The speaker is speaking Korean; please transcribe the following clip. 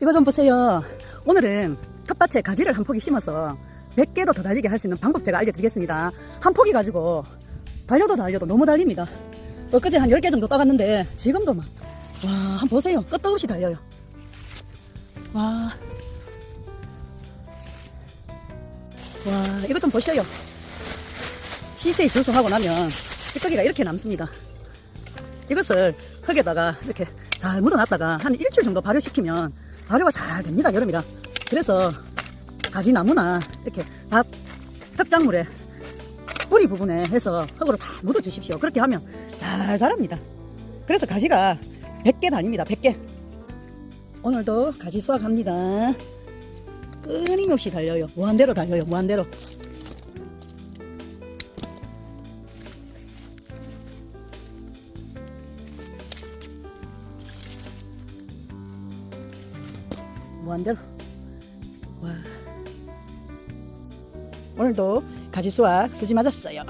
이거 좀 보세요. 오늘은 텃밭에 가지를 한 포기 심어서 100개도 더 달리게 할 수 있는 방법 제가 알려드리겠습니다. 한 포기 가지고 달려도 달려도 너무 달립니다. 엊그제 한 10개 정도 따갔는데 지금도 막, 와, 한번 보세요. 끝도 없이 달려요. 와. 와, 이것 좀 보셔요. 시세에 주소하고 나면 찌꺼기가 이렇게 남습니다. 이것을 흙에다가 이렇게 잘 묻어놨다가 한 일주일 정도 발효시키면 발효가 잘 됩니다, 여름이라. 그래서 가지 나무나 이렇게 밭 흙작물에 뿌리 부분에 해서 흙으로 잘 묻어 주십시오. 그렇게 하면 잘 자랍니다. 그래서 가지가 100개 다닙니다, 100개. 오늘도 가지 수확합니다. 끊임없이 달려요. 무한대로 달려요, 무한대로. 무한대로. 와. 오늘도 가지 수확 수지 맞았어요.